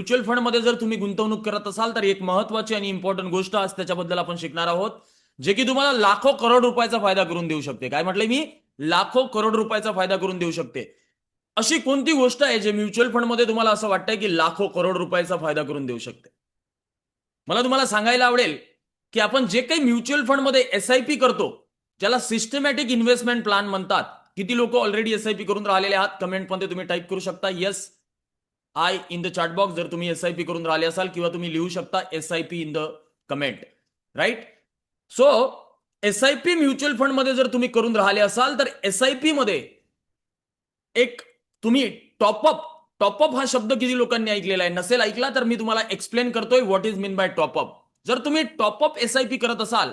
Mutual फंडमध्ये जर तुम्ही गुंतवणूक करत असाल तर एक महत्वाची आणि इम्पॉर्टंट गोष्ट आज त्याच्याबद्दल आपण शिकणार आहोत जे की तुम्हाला लाखो करोड रुपयाचा फायदा करून देऊ शकते. काय म्हटलंय मी? लाखो करोड रुपयाचा फायदा करून देऊ शकते. अशी कोणती गोष्ट आहे जे म्युच्युअल फंडमध्ये तुम्हाला असं वाटतंय की लाखो करोड रुपयाचा फायदा करून देऊ शकते? मला तुम्हाला सांगायला आवडेल की आपण जे काही म्युच्युअल फंडमध्ये एस आय पी करतो ज्याला सिस्टमॅटिक इन्व्हेस्टमेंट प्लॅन म्हणतात किती लोक ऑलरेडी एस आय पी करून राहिलेले आहात कमेंटमध्ये तुम्ही टाईप करू शकता yes I in the chat box जर तुम्ही एस आय पी करून राहिले असाल किंवा तुम्ही लिहू शकता S I P in the comment right so S I P mutual फंडमध्ये जर तुम्ही करून राहिले असाल तर एस आय पी मध्ये एक तुम्ही टॉपअप टॉपअप हा शब्द किती लोकांनी ऐकलेला आहे? नसेल ऐकला तर मी तुम्हाला एक्सप्लेन करतोय what is mean by top up जर तुम्ही टॉपअप एस आय पी करत असाल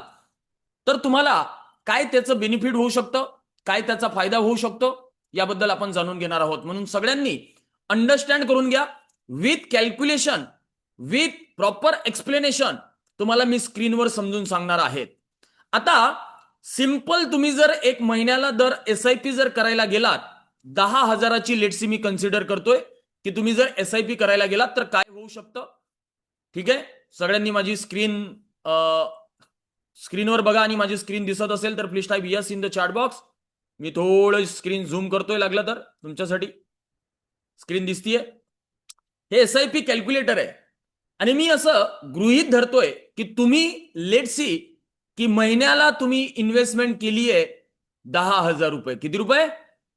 तर तुम्हाला काय त्याचं बेनिफिट होऊ शकतं? काय त्याचा फायदा होऊ शकतो? याबद्दल आपण जाणून घेणार आहोत. म्हणून सगळ्यांनी अंडरस्टँड करून घ्या. With calculation with proper explanation तुम्हाला मी स्क्रीनवर समजून सांगणार आहेत. आता सिंपल तुम्ही जर एक महिन्याला दर एस आय पी जर करायला गेलात दहा हजाराची लेटसी मी कन्सिडर करतोय. की तुम्ही जर एस आय पी करायला गेलात तर काय होऊ शकतं? ठीक आहे? सगळ्यांनी माझी स्क्रीन स्क्रीनवर बघा आणि माझी स्क्रीन दिसत असेल तर please type yes in the chat box मी थोडं स्क्रीन झूम करतोय लागलं तर तुमच्यासाठी. स्क्रीन दिसतीये? हे एस आय पी कॅल्क्युलेटर आहे. आणि मी असं गृहीत धरतोय की तुम्ही लेट सी की महिन्याला तुम्ही इन्व्हेस्टमेंट केली आहे दहा हजार रुपये. किती रुपये?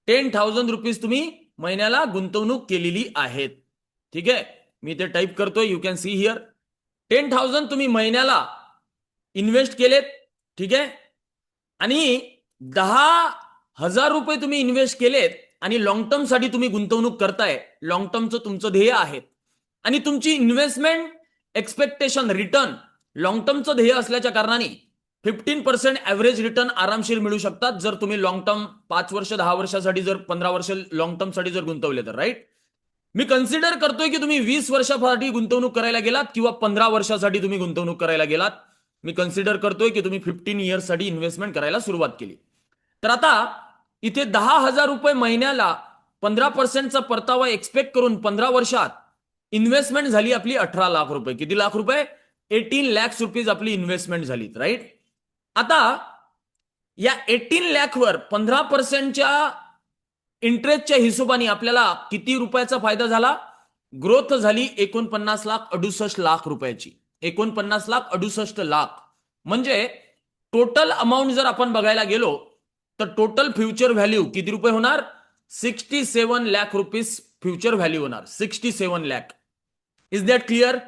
टेन थाउजंड रुपीज तुम्ही महिन्याला गुंतवणूक केलेली आहेत. ठीक आहे? मी ते टाईप करतोय you can see here ten thousand तुम्ही महिन्याला इन्व्हेस्ट केलेत. ठीक आहे? आणि दहा हजार रुपये तुम्ही इन्व्हेस्ट केलेत. आणि लॉंग टर्मसाठी तुम्ही गुंतवणूक करताय लॉंग टर्मचं तुमचं ध्येय आहे आणि तुमची इन्व्हेस्टमेंट एक्सपेक्टेशन रिटर्न लॉंग टर्मचं ध्येय असल्याच्या कारणाने फिफ्टीन पर्सेंट ऍव्हरेज रिटर्न आरामशीर मिळू शकतात जर तुम्ही लॉंग टर्म पाच वर्ष दहा वर्षासाठी जर पंधरा वर्ष लॉंग टर्मसाठी जर गुंतवले तर राईट मी कन्सिडर करतोय की तुम्ही वीस वर्षासाठी गुंतवणूक करायला गेलात किंवा पंधरा वर्षासाठी तुम्ही गुंतवणूक करायला गेलात. मी कन्सिडर करतोय की तुम्ही फिफ्टीन इयर्ससाठी इन्व्हेस्टमेंट करायला सुरुवात केली. तर आता इथे दहा हजार रुपये महिन्याला पंधरा पर्सेंटचा परतावा एक्सपेक्ट करून पंधरा वर्षात इन्व्हेस्टमेंट झाली आपली अठरा लाख रुपये. किती लाख रुपये? एटीन लॅक्स रुपीज आपली इन्व्हेस्टमेंट झाली राईट आता या एटीन लॅकवर पंधरा पर्सेंटच्या इंटरेस्टच्या हिशोबाने आपल्याला किती रुपयाचा फायदा झाला? ग्रोथ झाली एकोणपन्नास लाख अडुसष्ट लाख रुपयाची. एकोणपन्नास लाख अडुसष्ट लाख. म्हणजे टोटल अमाऊंट जर आपण बघायला गेलो तर टोटल फ्युचर व्हॅल्यू किती रुपये होणार? Sixty seven lakh rupees future value होणार. Sixty seven lakh is that clear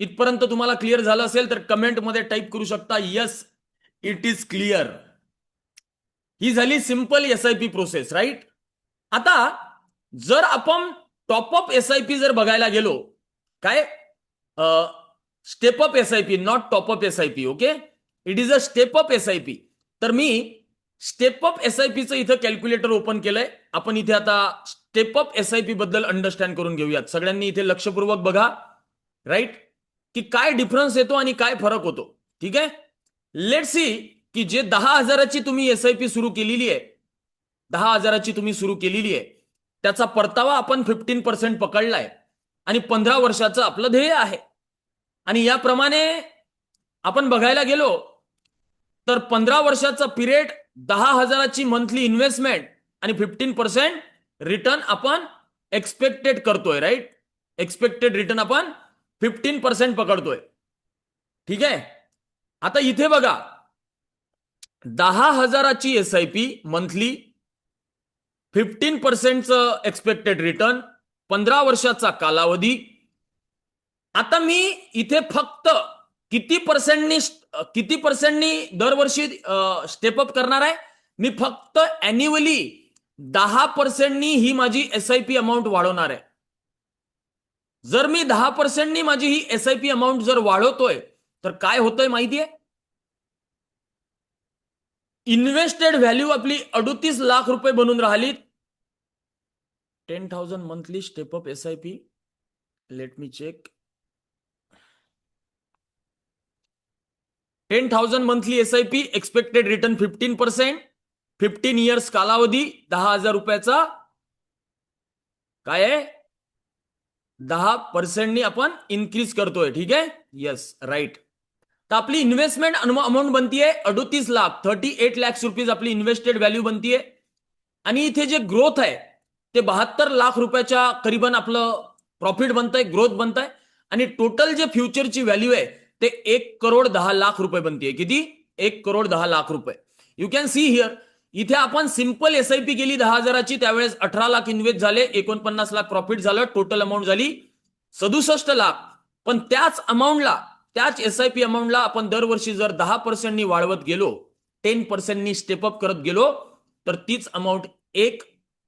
इथपर्यंत तुम्हाला क्लिअर झालं असेल तर कमेंटमध्ये टाईप करू शकता यस इट इज क्लिअर ही झाली simple S I P process right आता जर आपण टॉपअप एस आय पी जर बघायला गेलो काय? Step up S I P not top up S I P okay it is a step up S I P तर मी स्टेपअप एस आय पीचं इथं कॅल्क्युलेटर ओपन केलंय. आपण इथे आता step up S I P बद्दल अंडरस्टँड करून घेऊयात. सगळ्यांनी इथे लक्षपूर्वक बघा. राईट की काय डिफरन्स येतो आणि काय फरक होतो. ठीक आहे? लेट सी की जे दहा हजाराची तुम्ही एस आय पी सुरू केलेली आहे दहा हजाराची तुम्ही सुरू केलेली आहे त्याचा परतावा आपण फिफ्टीन पर्सेंट पकडलाय आणि पंधरा वर्षाचं आपलं ध्येय आहे. आणि याप्रमाणे आपण बघायला गेलो तर पंधरा वर्षाचा पिरियड दहा हजाराची मंथली इन्व्हेस्टमेंट आणि फिफ्टीन पर्सेंट रिटर्न आपण एक्सपेक्टेड करतोय राईट एक्सपेक्टेड रिटर्न आपण फिफ्टीन पर्सेंट पकडतोय. ठीक आहे? आता इथे बघा. दहा हजाराची S I P monthly fifteen पर्सेंटचं expected return पंधरा वर्षाचा कालावधी. आता मी इथे फक्त किती पर्सेंटनी किती पर्सेंटनी दरवर्षी स्टेपअप करणार आहे? मी फक्त अॅन्युअली दहा पर्सेंटनी ही माझी एस आय पी अमाऊंट वाढवणार आहे. जर मी दहा पर्सेंटनी माझी ही एस आय पी अमाऊंट जर वाढवतोय तर काय होतंय माहितीये? इन्व्हेस्टेड व्हॅल्यू आपली अडुतीस लाख रुपये बनून राहिली. Ten thousand monthly step up S I P let me check ten thousand monthly S I P expected return fifteen percent fifteen years कालावधी दहा हजार रुपयाचा काय आहे? दहा पर्सेंटनी आपण इन्क्रीज करतोय ठीक आहे? येस राईट तर आपली इन्व्हेस्टमेंट अमाऊंट बनतीये अडोतीस lakh thirty eight lakhs rupees आपली इन्व्हेस्टेड व्हॅल्यू बनतीये आणि इथे जे ग्रोथ आहे ते बहात्तर लाख रुपयाच्या करीबन आपलं प्रॉफिट बनतंय ग्रोथ बनतंय. आणि टोटल जे फ्युचरची व्हॅल्यू आहे ते एक करोड दहा लाख रुपये बनते किती? एक करोड दहा लाख रुपये. यू कॅन सी हिअर इथे आपण सिंपल एस आय पी केली दहा हजाराची त्यावेळेस अठरा लाख इन्व्हेस्ट झाले एकोणपन्नास लाख प्रॉफिट झालं टोटल अमाऊंट झाली सदुसष्ट लाख. पण त्याच अमाऊंटला त्याच एस आय पी अमाऊंटला आपण दरवर्षी जर दहा पर्सेंटनी वाढवत गेलो टेन पर्सेंटनी स्टेपअप करत गेलो तर तीच अमाऊंट एक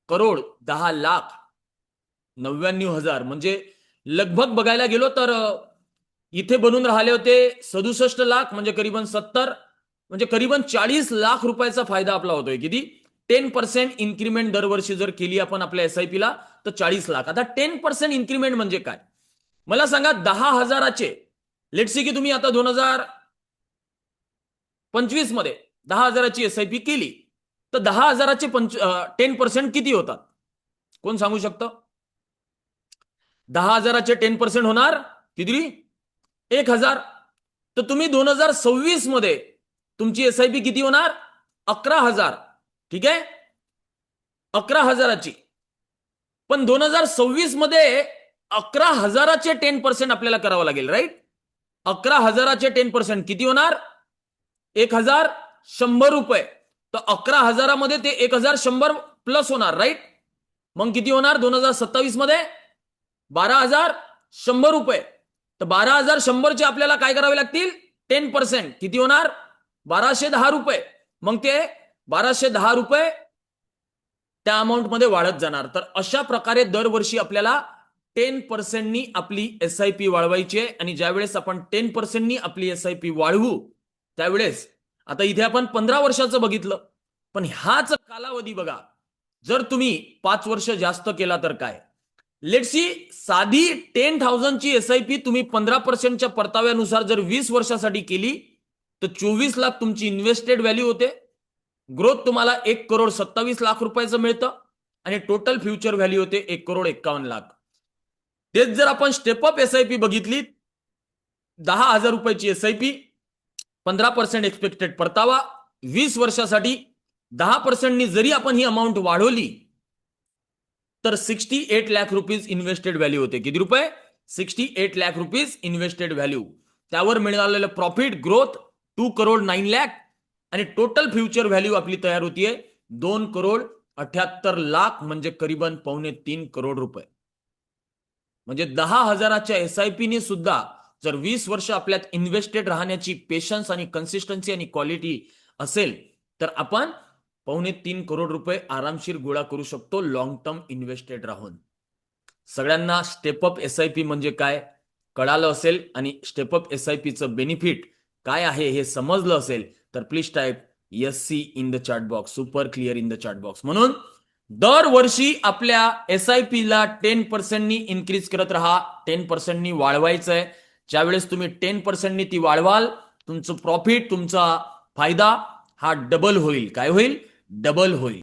करोड दहा लाख नव्याण्णव हजार. म्हणजे लगभग बघायला गेलो तर इथे बनून राहिले होते सदुसष्ट लाख म्हणजे करीबन सत्तर म्हणजे करीबन चाळीस लाख रुपयाचा फायदा आपला होतोय. किती? टेन पर्सेंट इन्क्रीमेंट दरवर्षी जर केली आपण आपल्या एस आय पीला तर चाळीस लाख. आता टेन पर्सेंट इन्क्रीमेंट म्हणजे काय? मला सांगा दहा हजाराचे लेटसी की तुम्ही आता दोन हजार पंचवीसमध्ये दहा हजाराची एस आय पी केली तर दहा हजाराचे पंच टेन पर्सेंट किती होतात? कोण सांगू शकतं? दहा हजाराचे टेन पर्सेंट होणार किती? एक हजार. तर तुम्ही दोन हजार सव्वीसमध्ये तुमची एस आय पी किती होणार? अकरा हजार. ठीक आहे? अकरा हजाराची. पण दोन हजार सव्वीसमध्ये अकरा हजाराचे टेन पर्सेंट आपल्याला करावं लागेल राईट अकरा हजाराचे टेन पर्सेंट किती होणार? एक हजार शंभर रुपये. तर अकरा हजारामध्ये ते एक हजार शंभर प्लस होणार राईट मग किती होणार? दोन हजार सत्तावीसमध्ये बारा हजार शंभर रुपये. तर बारा हजार शंभरचे आपल्याला काय करावे लागतील? Ten percent. किती होणार? बाराशे दहा रुपये. मग ते बाराशे दहा रुपये त्या अमाऊंटमध्ये वाढत जाणार. तर अशा प्रकारे दरवर्षी आपल्याला टेन पर्सेंटनी आपली एस आय पी वाढवायची आहे. आणि ज्यावेळेस आपण टेन पर्सेंटनी आपली एस आय पी वाढवू त्यावेळेस आता इथे आपण पंधरा वर्षाचं बघितलं. पण ह्याच कालावधी बघा. जर तुम्ही पाच वर्ष जास्त केला तर काय? लेटसी साधी टेन थाउजंडची एस आय पी तुम्ही पंधरा पर्सेंटच्या परताव्यानुसार जर वीस वर्षासाठी केली तर चोवीस लाख तुमची इन्व्हेस्टेड व्हॅल्यू होते. ग्रोथ तुम्हाला एक करोड सत्तावीस लाख रुपयाचं मिळतं आणि टोटल फ्युचर व्हॅल्यू होते एक करोड एक्कावन्न लाख. तेच जर आपण स्टेपअप एस आय पी बघितली दहा हजार रुपयाची एस आय पी पंधरा पर्सेंट एक्सपेक्टेड परतावा वीस वर्षासाठी दहा पर्सेंटनी जरी आपण ही अमाऊंट वाढवली तर sixty eight lakh rupees invested value होते. किती रुपये? Sixty eight lakh rupees invested value त्यावर मिळालेलं profit growth two crore nine lakh आणि टोटल फ्युचर व्हॅल्यू आपली तयार होतीये. दोन करोड अठ्याहत्तर लाख म्हणजे करीबन पावणे तीन करोड रुपये. म्हणजे दहा हजाराच्या एस आय पीने सुद्धा जर वीस वर्ष आपल्यात इन्व्हेस्टेड राहण्याची पेशन्स आणि कन्सिस्टन्सी आणि क्वालिटी असेल तर आपण पावणे तीन करोड रुपये आरामशीर गोळा करू शकतो लॉंग टर्म इन्व्हेस्टेड राहून. सगळ्यांना स्टेपअप एस आय पी म्हणजे काय? कळालं असेल आणि स्टेपअप एस आय पीचं बेनिफिट काय आहे हे समजलं असेल तर please type S C in the chat box super clear in the chat box म्हणून दरवर्षी आपल्या एस आय पीला टेन पर्सेंटनी इन्क्रीज करत राहा टेन पर्सेंटनी वाढवायचंय. ज्यावेळेस तुम्ही टेन पर्सेंटनी ती वाढवाल तुमचं प्रॉफिट तुमचा फायदा हा डबल होईल. काय होईल? डबल होईल.